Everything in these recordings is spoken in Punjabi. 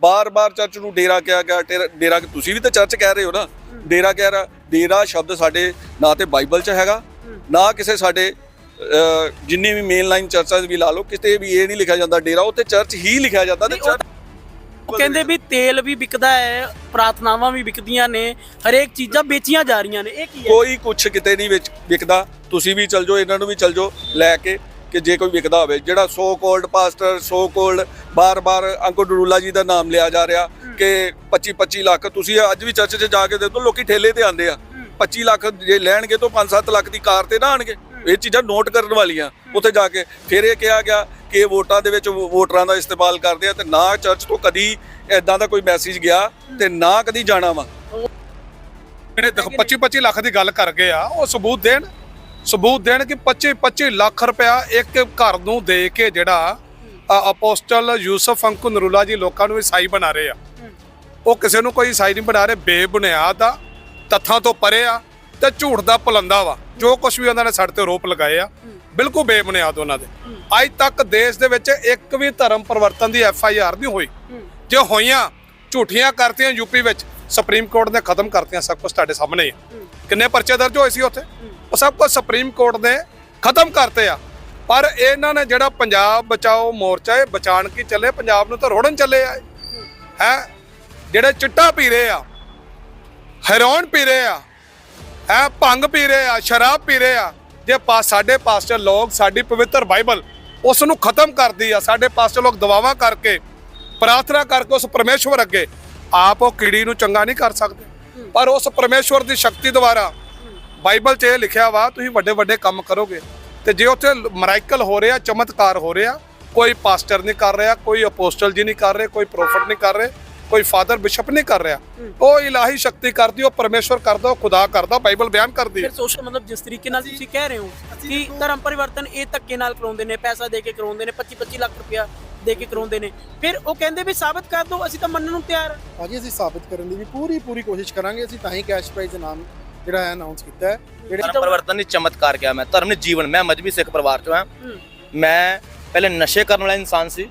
ਬਾਰ-ਬਾਰ ਚਰਚ ਨੂੰ ਡੇਰਾ ਕਿਹਾ ਗਿਆ ਡੇਰਾ- ਡੇਰਾ ਤੁਸੀਂ ਵੀ ਤਾਂ ਚਰਚ ਕਹਿ ਰਹੇ ਹੋ ਨਾ। ਡੇਰਾ ਕਹਿ ਰਿਹਾ ਡੇਰਾ ਸ਼ਬਦ ਸਾਡੇ ਨਾ ਤੇ ਬਾਈਬਲ 'ਚ ਹੈਗਾ ਨਾ ਕਿਸੇ ਸਾਡੇ ਅਹ, ਜਿੰਨੀ ਵੀ ਮੇਨ ਲਾਈਨ ਚਰਚਾਂ 'ਚ ਵੀ ਲਾ ਲਓ ਕਿਤੇ ਵੀ ਇਹ ਨਹੀਂ ਲਿਖਿਆ ਜਾਂਦਾ ਡੇਰਾ ਉੱਤੇ ਚਰਚ ਹੀ ਲਿਖਿਆ ਜਾਂਦਾ ਤੇ ਨਹੀਂ, ਉਹ ਚਰਚ ਉਹ ਕਹਿੰਦੇ ਵੀ ਤੇਲ ਵੀ ਵਿਕਦਾ ਹੈ ਪ੍ਰਾਰਥਨਾਵਾਂ ਵੀ ਵਿਕਦੀਆਂ ਨੇ ਹਰੇਕ ਚੀਜ਼ਾਂ ਵੇਚੀਆਂ ਜਾ ਰਹੀਆਂ ਨੇ ਇਹ ਕੀ ਹੈ? ਕੋਈ ਕੁਛ ਕਿਤੇ ਨਹੀਂ ਵਿੱਚ ਵਿਕਦਾ ਤੁਸੀਂ ਵੀ ਚਲ ਜਾਓ ਇਹਨਾਂ ਨੂੰ ਵੀ ਚਲ ਜਾਓ ਲੈ ਕੇ ਕਿ ਜੇ ਕੋਈ ਵਿਕਦਾ ਹੋਵੇ ਜਿਹੜਾ so cold pastor so cold ਬਾਰ-ਬਾਰ ਅੰਕੋ ਡਰੂਲਾ ਜੀ ਦਾ ਨਾਮ ਲਿਆ ਜਾ ਰਿਹਾ ਕਿ 25 25 ਲੱਖ ਤੁਸੀਂ ਅੱਜ ਵੀ ਚਰਚ 'ਚ ਜਾ ਕੇ ਦੇਖੋ ਲੋਕੀ ਠੇਲੇ ਤੇ ਆਂਦੇ ਆ। 25 ਲੱਖ ਜੇ ਲੈਣਗੇ ਤਾਂ 5-7 ਲੱਖ ਦੀ ਕਾਰ ਤੇ ਨਾ ਆਣਗੇ ਇਹ ਚੀਜ਼ਾਂ ਨੋਟ ਕਰਨ ਵਾਲੀਆਂ ਉੱਥੇ ਜਾ ਕੇ। ਫਿਰ ਇਹ ਕਿਹਾ ਗਿਆ ਕਿ ਵੋਟਾਂ ਦੇ ਵਿੱਚ ਵੋਟਰਾਂ ਦਾ ਇਸਤੇਮਾਲ ਕਰਦੇ ਆ ਤੇ ਨਾ ਚਰਚ ਤੋਂ ਕਦੀ ਐਦਾਂ ਦਾ ਕੋਈ ਮੈਸੇਜ ਗਿਆ ਤੇ ਨਾ ਕਦੀ ਜਾਣਾ ਵਾ। ਜਿਹੜੇ ਦੇਖੋ 25 25 ਲੱਖ ਦੀ ਗੱਲ ਕਰ ਗਏ ਆ ਉਹ ਸਬੂਤ ਦੇਣ। ਸਬੂਤ ਦੇਣ ਕਿ 25 25 ਲੱਖ ਰੁਪਇਆ ਇੱਕ ਘਰ ਨੂੰ ਦੇ ਕੇ ਜਿਹੜਾ ਅਪੋਸਟਲ ਯੂਸਫ ਅੰਕੂ ਨਰੂਲਾ ਜੀ ਲੋਕਾਂ ਨੂੰ ਈਸਾਈ ਬਣਾ ਰਹੇ ਆ। ਉਹ ਕਿਸੇ ਨੂੰ ਕੋਈ ਈਸਾਈ ਨਹੀਂ ਬਣਾ ਰਹੇ, ਬੇਬੁਨਿਆਦ ਆ, ਤੱਥਾਂ ਤੋਂ ਪਰੇ ਆ ਤੇ ਝੂਠ ਦਾ ਪਲੰਦਾ ਵਾ। ਜੋ ਕੁਝ ਵੀ ਉਹਨਾਂ ਨੇ ਸਾਡੇ ਤੇ ਆਰੋਪ ਲਗਾਏ ਆ, ਬਿਲਕੁਲ ਬੇਬੁਨਿਆਦ ਉਹਨਾਂ ਦੇ। ਅੱਜ ਤੱਕ ਦੇਸ਼ ਦੇ ਵਿੱਚ ਇੱਕ ਵੀ ਧਰਮ ਪਰਿਵਰਤਨ ਦੀ ਐਫ ਆਈ ਆਰ ਨਹੀਂ ਹੋਈ। ਜੇ ਹੋਈਆਂ, ਝੂਠੀਆਂ ਕਰਤੀਆਂ ਯੂਪੀ ਵਿੱਚ, ਸੁਪਰੀਮ ਕੋਰਟ ਨੇ ਖਤਮ ਕਰਤੀਆਂ ਸਭ ਕੁਝ ਤੁਹਾਡੇ ਸਾਹਮਣੇ ਹੀ ਹੈ ਕਿੰਨੇ ਪਰਚੇ ਦਰਜ ਹੋਏ ਸੀ ਉੱਥੇ? ਉਹ ਸਭ ਕੁਝ ਸੁਪਰੀਮ ਕੋਰਟ ਨੇ ਖਤਮ ਕਰਤੇ ਆ। ਪਰ ਇਹਨਾਂ ਨੇ ਜਿਹੜਾ ਪੰਜਾਬ ਬਚਾਓ ਮੋਰਚਾ ਇਹ ਬਚਾਣ ਕੀ ਚੱਲੇ, ਪੰਜਾਬ ਨੂੰ ਤਾਂ ਰੋੜਨ ਚੱਲੇ ਆ ਹੈ? ਜਿਹੜੇ ਚਿੱਟਾ ਪੀ ਰਹੇ ਆ, ਹੈਰੋਨ ਪੀ ਰਹੇ ਆ, ਹੈ? ਭੰਗ ਪੀ ਰਹੇ ਆ, ਸ਼ਰਾਬ ਪੀ ਰਹੇ ਆ, ਜੇ ਪਾ ਸਾਡੇ ਪਾਸਟਰ ਲੋਕ, ਸਾਡੀ ਪਵਿੱਤਰ ਬਾਈਬਲ ਉਸ ਨੂੰ ਖਤਮ ਕਰਦੀ ਆ, ਸਾਡੇ ਪਾਸਟਰ ਲੋਕ ਦਵਾਵਾਂ ਕਰਕੇ, ਪ੍ਰਾਰਥਨਾ ਕਰਕੇ ਉਸ ਪਰਮੇਸ਼ਵਰ ਅੱਗੇ, ਆਪ ਉਹ ਕੀੜੀ ਨੂੰ ਚੰਗਾ ਨਹੀਂ ਕਰ ਸਕਦੇ। ਪਰ ਉਸ ਪਰਮੇਸ਼ਵਰ ਦੀ ਸ਼ਕਤੀ ਦੁਆਰਾ ਬਾਈਬਲ 'ਚ ਇਹ ਲਿਖਿਆ ਵਾ ਤੁਸੀਂ ਵੱਡੇ ਵੱਡੇ ਕੰਮ ਕਰੋਗੇ। ਤੇ ਜੇ ਉੱਥੇ ਮਰਾਈਕਲ ਹੋ ਰਿਹਾ ਚਮਤਕਾਰ ਹੋ ਰਿਹਾ ਕੋਈ ਪਾਸਟਰ ਨਹੀਂ ਕਰ ਰਿਹਾ ਕੋਈ ਅਪੋਸਟਲ ਜੀ ਨਹੀਂ ਕਰ ਰਹੇ ਕੋਈ ਪ੍ਰੋਫਟ ਨਹੀਂ ਕਰ ਰਹੇ ਕੋਈ ਫਾਦਰ ਬਿਸ਼ਪ ਨਹੀਂ ਕਰ ਰਿਹਾ ਉਹ ਇਲਾਹੀ ਸ਼ਕਤੀ ਕਰਦੀ ਉਹ ਪਰਮੇਸ਼ਵਰ ਕਰਦਾ ਉਹ ਖੁਦਾ ਕਰਦਾ ਬਾਈਬਲ ਬਿਆਨ ਕਰਦੀ। ਫਿਰ ਸੋਸ਼ਲ ਮਤਲਬ ਜਿਸ ਤਰੀਕੇ ਨਾਲ ਤੁਸੀਂ ਕਹਿ ਰਹੇ ਹੋ ਕਿ ਧਰਮ ਪਰਿਵਰਤਨ ਇਹ ਧੱਕੇ ਨਾਲ ਕਰਾਉਂਦੇ ਨੇ ਪੈਸਾ ਦੇ ਕੇ ਕਰਾਉਂਦੇ ਨੇ 25 25 ਲੱਖ ਰੁਪਇਆ ਦੇ ਕੇ ਕਰਾਉਂਦੇ ਨੇ। ਫਿਰ ਉਹ ਕਹਿੰਦੇ ਵੀ ਸਾਬਤ ਕਰ ਦਿਓ ਅਸੀਂ ਤਾਂ ਮੰਨਣ ਨੂੰ ਤਿਆਰ ਹਾਂ। ਭਾਜੀ ਅਸੀਂ ਸਾਬਿਤ ਕਰਨ ਦੀ ਵੀ ਪੂਰੀ ਪੂਰੀ ਕੋਸ਼ਿਸ਼ ਕਰਾਂਗੇ ਅਸੀਂ ਤਾਂ ਹੀ ਕੈਸ਼ ਪ੍ਰਾਈਜ਼ ਨਾਮ ਜਿਹੜਾ ਹੈ ਅਨਾਉਂਸ ਕੀਤਾ ਹੈ ਜਿਹੜੇ ਧਰਮ ਪਰਿਵਰਤਨ ਨਹੀਂ ਚਮਤਕਾਰ ਕਿਹਾ ਮੈਂ ਧਰਮ ਨੇ ਜੀਵਨ ਮੈਂ ਮਜਬੀ ਸਿੱਖ ਪਰਿਵਾਰ ਚੋਂ ਹਾਂ। ਮੈਂ ਪਹਿਲੇ ਨਸ਼ੇ ਕਰਨ ਵਾਲਾ ਇਨਸਾਨ ਸੀ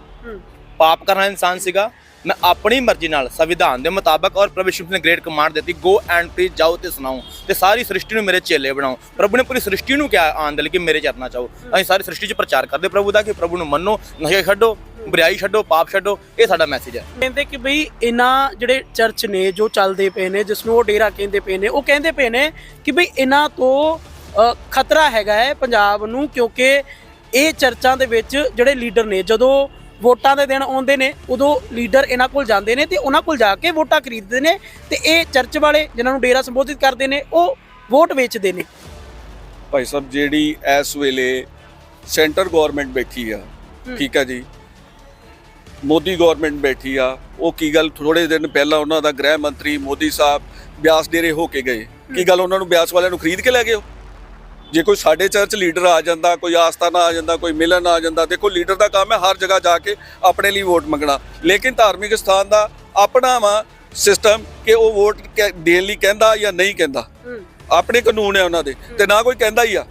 ਪਾਪ ਕਰਨ ਵਾਲਾ ਇਨਸਾਨ ਸੀਗਾ। ਮੈਂ ਆਪਣੀ ਮਰਜ਼ੀ ਨਾਲ ਸੰਵਿਧਾਨ ਦੇ ਮੁਤਾਬਕ ਔਰ ਪ੍ਰਭੂ ਯਿਸੂ ਨੇ ਗ੍ਰੇਟ ਕਮਾਂਡ ਦਿੱਤੀ ਗੋ ਐਂਡ ਪ੍ਰੀਚ ਜਾਓ ਤੇ ਸੁਣਾਓ ਤੇ ਸਾਰੀ ਸ੍ਰਿਸ਼ਟੀ ਨੂੰ ਮੇਰੇ ਚੇਲੇ ਬਣਾਓ। ਪ੍ਰਭੂ ਨੇ ਪੂਰੀ ਸ੍ਰਿਸ਼ਟੀ ਨੂੰ ਕਿਹਾ ਆਉਣ ਦੇ ਲਈ ਕਿ ਮੇਰੇ ਚਰਨਾਂ ਚਾਹੋ ਅਸੀਂ ਸਾਰੀ ਸ੍ਰਿਸ਼ਟੀ 'ਚ ਪ੍ਰਚਾਰ ਕਰਦੇ ਪ੍ਰਭੂ ਦਾ ਕਿ ਪ੍ਰਭੂ ਨੂੰ ਮੰਨੋ ਨਸ਼ੇ ਛੱਡੋ। ਬੁਰਾਈ ਛੱਡੋ ਪਾਪ ਛੱਡੋ ਇਹ ਸਾਡਾ ਮੈਸੇਜ ਹੈ। ਕਹਿੰਦੇ ਕਿ ਬਈ ਇਹਨਾਂ ਜਿਹੜੇ ਚਰਚ ਨੇ ਜੋ ਚੱਲਦੇ ਪਏ ਨੇ ਜਿਸ ਨੂੰ ਉਹ ਡੇਰਾ ਕਹਿੰਦੇ ਪਏ ਨੇ ਉਹ ਕਹਿੰਦੇ ਪਏ ਨੇ ਕਿ ਬਈ ਇਹਨਾਂ ਤੋਂ ਖਤਰਾ ਹੈਗਾ ਹੈ ਪੰਜਾਬ ਨੂੰ ਕਿਉਂਕਿ ਇਹ ਚਰਚਾਂ ਦੇ ਵਿੱਚ ਜਿਹੜੇ ਲੀਡਰ ਨੇ ਜਦੋਂ ਵੋਟਾਂ ਦੇ ਦਿਨ ਆਉਂਦੇ ਨੇ ਉਦੋਂ ਲੀਡਰ ਇਹਨਾਂ ਕੋਲ ਜਾਂਦੇ ਨੇ ਤੇ ਉਹਨਾਂ ਕੋਲ ਜਾ ਕੇ ਵੋਟਾਂ ਖਰੀਦਦੇ ਨੇ ਤੇ ਇਹ ਚਰਚ ਵਾਲੇ ਜਿਨ੍ਹਾਂ ਨੂੰ ਡੇਰਾ ਸੰਬੋਧਿਤ ਕਰਦੇ ਨੇ ਉਹ ਵੋਟ ਵੇਚਦੇ ਨੇ। ਭਾਈ ਸਾਹਿਬ ਜਿਹੜੀ ਇਸ ਵੇਲੇ ਸੈਂਟਰ ਗਵਰਨਮੈਂਟ ਬੈਠੀ ਆ ਠੀਕ ਆ ਜੀ ਮੋਦੀ ਗਵਰਨਮੈਂਟ ਬੈਠੀ ਆ ਉਹ ਕੀ ਗੱਲ ਥੋੜੇ ਦਿਨ ਪਹਿਲਾਂ ਉਹਨਾਂ ਦਾ ਗ੍ਰਹਿ ਮੰਤਰੀ ਮੋਦੀ ਸਾਹਿਬ ਬਿਆਸ ਡੇਰੇ ਹੋ ਕੇ ਗਏ। ਕੀ ਗੱਲ ਉਹਨਾਂ ਨੂੰ ਬਿਆਸ ਵਾਲਿਆਂ ਨੂੰ ਖਰੀਦ ਕੇ ਲੈ ਗਏ ਹੋ ਜੇ ਕੋਈ ਸਾਡੇ ਚਰਚ ਲੀਡਰ ਆ ਜਾਂਦਾ ਕੋਈ ਆਸਤਾਨਾ ਆ ਜਾਂਦਾ ਕੋਈ ਮਿਲਨ ਆ ਜਾਂਦਾ ਦੇਖੋ ਲੀਡਰ ਦਾ ਕੰਮ ਹੈ ਹਰ ਜਗ੍ਹਾ ਜਾ ਕੇ ਆਪਣੇ ਲਈ ਵੋਟ ਮੰਗਣਾ। ਲੇਕਿਨ ਧਾਰਮਿਕ ਸਥਾਨ ਦਾ ਆਪਣਾ ਵਾ ਸਿਸਟਮ ਕਿ ਉਹ ਵੋਟ ਦੇਣ ਲਈ ਕਹਿੰਦਾ ਜਾਂ ਨਹੀਂ ਕਹਿੰਦਾ। ਆਪਣੇ ਕਾਨੂੰਨ ਹੈ ਉਹਨਾਂ ਦੇ ਤੇ ਨਾ ਕੋਈ ਕਹਿੰਦਾ ਹੀ ਆ।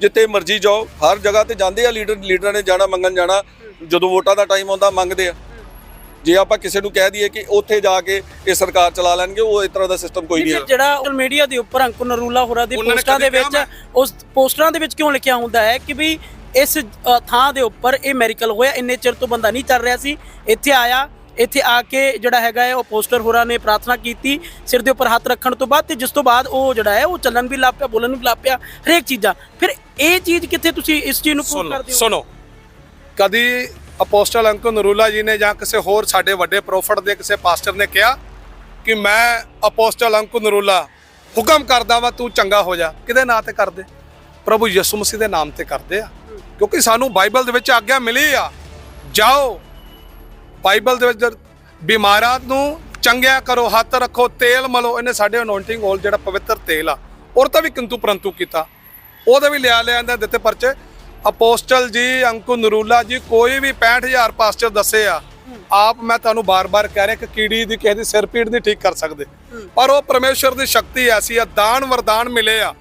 ਜਿੱਥੇ ਮਰਜ਼ੀ ਜਾਓ ਹਰ ਜਗ੍ਹਾ ਤੇ ਜਾਂਦੇ ਆ ਲੀਡਰ ਲੀਡਰਾਂ ਨੇ ਜਾਣਾ ਮੰਗਣ ਜਾਣਾ। ਜਦੋਂ ਵੋਟਾਂ ਦਾ ਟਾਈਮ ਆਉਂਦਾ ਮੰਗਦੇ ਆ। ਜੇ ਆਪਾਂ ਕਿਸੇ ਨੂੰ ਕਹਿ ਦਈਏ ਕਿ ਉੱਥੇ ਜਾ ਕੇ ਇਹ ਸਰਕਾਰ ਚਲਾ ਲੈਣਗੇ ਉਹ ਇਸ ਤਰ੍ਹਾਂ ਦਾ ਸਿਸਟਮ ਕੋਈ ਨਹੀਂ ਹੈ ਜਿਹੜਾ ਸੋਸ਼ਲ ਮੀਡੀਆ ਦੇ ਉੱਪਰ ਅੰਕੁਰ ਨਰੂਲਾ ਹੋਰਾਂ ਦੀ ਪੋਸਟਾਂ ਦੇ ਵਿੱਚ ਉਸ ਪੋਸਟਰਾਂ ਦੇ ਵਿੱਚ ਕਿਉਂ ਲਿਖਿਆ ਹੁੰਦਾ ਹੈ ਕਿ ਵੀ ਇਸ ਥਾਂ ਦੇ ਉੱਪਰ ਇਹ ਮੈਰੀਕਲ ਹੋਇਆ ਇੰਨੇ ਚਿਰ ਤੋਂ ਬੰਦਾ ਨਹੀਂ ਚੱਲ ਰਿਹਾ ਸੀ ਇੱਥੇ ਆਇਆ ਇੱਥੇ ਆ ਕੇ ਜਿਹੜਾ ਹੈਗਾ ਹੈ ਉਹ ਪੋਸਟਰ ਹੋਰਾਂ ਨੇ ਪ੍ਰਾਰਥਨਾ ਕੀਤੀ ਸਿਰ ਦੇ ਉੱਪਰ ਹੱਥ ਰੱਖਣ ਤੋਂ ਬਾਅਦ ਤੇ ਜਿਸ ਤੋਂ ਬਾਅਦ ਉਹ ਜਿਹੜਾ ਹੈ ਉਹ ਚੱਲਣ ਵੀ ਲੱਗ ਪਿਆ ਬੋਲਣ ਵੀ ਲੱਗ ਪਿਆ ਹਰੇਕ ਚੀਜ਼ਾਂ। ਫਿਰ ਇਹ ਚੀਜ਼ ਕਿੱਥੇ ਤੁਸੀਂ ਇਸ ਚੀਜ਼ ਨੂੰ ਪ੍ਰੂਵ ਕਰਦੇ ਹੋ? ਸੁਣੋ ਕਦੀ ਅਪੋਸਟਲ ਅੰਕੋ ਨਰੂਲਾ ਜੀ ਨੇ ਜਾਂ ਕਿਸੇ ਹੋਰ ਸਾਡੇ ਵੱਡੇ ਪ੍ਰੋਫਟ ਦੇ, ਕਿਸੇ ਪਾਸਟਰ ਨੇ ਕਿਹਾ ਕਿ ਮੈਂ ਅਪੋਸਟਲ ਅੰਕੋ ਨਰੂਲਾ ਹੁਕਮ ਕਰਦਾ ਵਾ, ਤੂੰ ਚੰਗਾ ਹੋ ਜਾ। ਕਿਹਦੇ ਨਾਂ ਤੇ ਕਰਦੇ? ਪ੍ਰਭੂ ਯਿਸੂ ਮਸੀਹ ਦੇ ਨਾਮ ਤੇ ਕਰਦੇ ਆ। ਕਿਉਂਕਿ ਸਾਨੂੰ ਬਾਈਬਲ ਦੇ ਵਿੱਚ ਆਗਿਆ ਮਿਲੀ ਆ, ਜਾਓ। ਬਾਈਬਲ ਦੇ ਵਿੱਚ ਬਿਮਾਰਾਂ ਨੂੰ ਚੰਗਿਆ ਕਰੋ, ਹੱਥ ਰੱਖੋ, ਤੇਲ ਮਲੋ, ਇਹਨੇ ਸਾਡੇ ਅਨੋਇੰਟਿੰਗ ਹੋਲ ਜਿਹੜਾ ਪਵਿੱਤਰ ਤੇਲ ਆ, ਔਰ ਤਾਂ ਵੀ ਕਿੰਤੂ ਪਰੰਤੂ ਕੀਤਾ। ਉਹਦੇ ਵੀ ਲਿਆ ਲਿਆ ਇਹਦੇ ਦਿੱਤੇ ਪਰਚੇ। ਅਪੋਸਟਲ ਜੀ ਅੰਕੂ ਨਰੂਲਾ ਜੀ ਕੋਈ ਵੀ 65000 ਪਾਸਟਰ ਦੱਸੇ ਆ ਆਪ ਮੈਂ ਤੁਹਾਨੂੰ ਬਾਰ-ਬਾਰ ਕਹਿ ਰਿਹਾ ਕਿ ਕੀੜੀ ਦੀ ਕਿਸੇ ਦੀ ਸਿਰ ਪੀੜ ਨਹੀਂ ਠੀਕ ਕਰ ਸਕਦੇ। ਪਰ ਉਹ ਪਰਮੇਸ਼ਵਰ ਦੀ ਸ਼ਕਤੀ ਐਸੀ ਆ ਦਾਨ ਵਰਦਾਨ ਮਿਲੇ ਆ।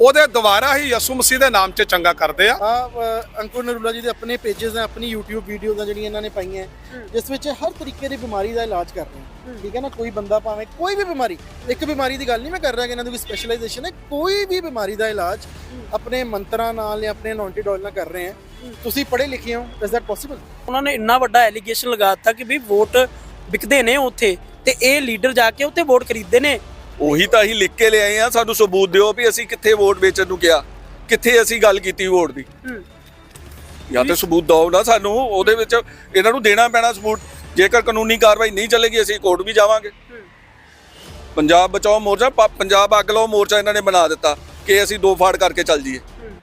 ਉਹਦੇ ਦੁਆਰਾ ਹੀ ਯਸੂ ਮਸੀਹ ਦੇ ਨਾਮ 'ਚ ਚੰਗਾ ਕਰਦੇ ਆ। ਆ ਅੰਕੁਰ ਨਰੂਲਾ ਜੀ ਦੇ ਆਪਣੇ ਪੇजेस ਨੇ ਆਪਣੀ YouTube ਵੀਡੀਓਜ਼ ਆ ਜਿਹੜੀਆਂ ਇਹਨਾਂ ਨੇ ਪਾਈਆਂ। ਜਿਸ ਵਿੱਚ ਹਰ ਤਰੀਕੇ ਦੀ ਬਿਮਾਰੀ ਦਾ ਇਲਾਜ ਕਰ ਰਹੇ ਹਨ ਠੀਕ ਹੈ ਨਾ? ਕੋਈ ਬੰਦਾ ਭਾਵੇਂ ਕੋਈ ਵੀ ਬਿਮਾਰੀ ਇੱਕ ਬਿਮਾਰੀ ਦੀ ਗੱਲ ਨਹੀਂ ਮੈਂ ਕਰ ਰਿਹਾ ਕਿ ਇਹਨਾਂ ਦੀ ਕੋਈ ਸਪੈਸ਼ਲਾਈਜੇਸ਼ਨ ਹੈ। ਕੋਈ ਵੀ ਬਿਮਾਰੀ ਦਾ ਇਲਾਜ ਆਪਣੇ ਮੰਤਰਾਂ ਨਾਲ ਜਾਂ ਆਪਣੇ ਅਨੌਂਟਿਡ ਆਇਲ ਨਾਲ ਕਰ ਰਹੇ ਹਨ ਤੁਸੀਂ ਪੜ੍ਹੇ ਲਿਖੇ ਹੋ? ਇਜ਼ ਦੈਟ ਪੋਸੀਬਲ ਉਹਨਾਂ ਨੇ ਇੰਨਾ ਵੱਡਾ ਐਲੀਗੇਸ਼ਨ ਲਗਾ ਦਿੱਤਾ ਕਿ ਵੀ ਵੋਟ ਵਿਕਦੇ ਨੇ ਉੱਥੇ ਤੇ ਇਹ ਲੀਡਰ ਜਾ ਕੇ ਉੱਥੇ ਵੋਟ ਖਰੀਦਦੇ ਨੇ। ਉਹੀ ਤਾਂ ਅਸੀਂ ਲਿਖ ਕੇ ਲਿਆਏ ਆ ਸਾਨੂੰ ਸਬੂਤ ਦਿਓ ਵੀ ਅਸੀਂ ਕਿੱਥੇ ਵੋਟ ਵੇਚਣ ਨੂੰ ਕਿਹਾ ਕਿੱਥੇ ਅਸੀਂ ਗੱਲ ਕੀਤੀ ਵੋਟ ਦੀ। ਜਾਂ ਤੇ ਸਬੂਤ ਦਿਓ ਨਾ ਸਾਨੂੰ ਉਹਦੇ ਵਿੱਚ ਇਹਨਾਂ ਨੂੰ ਦੇਣਾ ਪੈਣਾ ਸਬੂਤ ਜੇਕਰ ਕਾਨੂੰਨੀ ਕਾਰਵਾਈ ਨਹੀਂ ਚੱਲੇਗੀ ਅਸੀਂ ਕੋਰਟ ਵੀ ਜਾਵਾਂਗੇ। ਪੰਜਾਬ ਬਚਾਓ ਮੋਰਚਾ ਪੰਜਾਬ ਅੱਗ ਲਾਓ ਮੋਰਚਾ ਇਹਨਾਂ ਨੇ ਬਣਾ ਦਿੱਤਾ ਕਿ ਅਸੀਂ ਦੋ ਫਾੜ ਕਰਕੇ ਚੱਲ ਜਾਈਏ।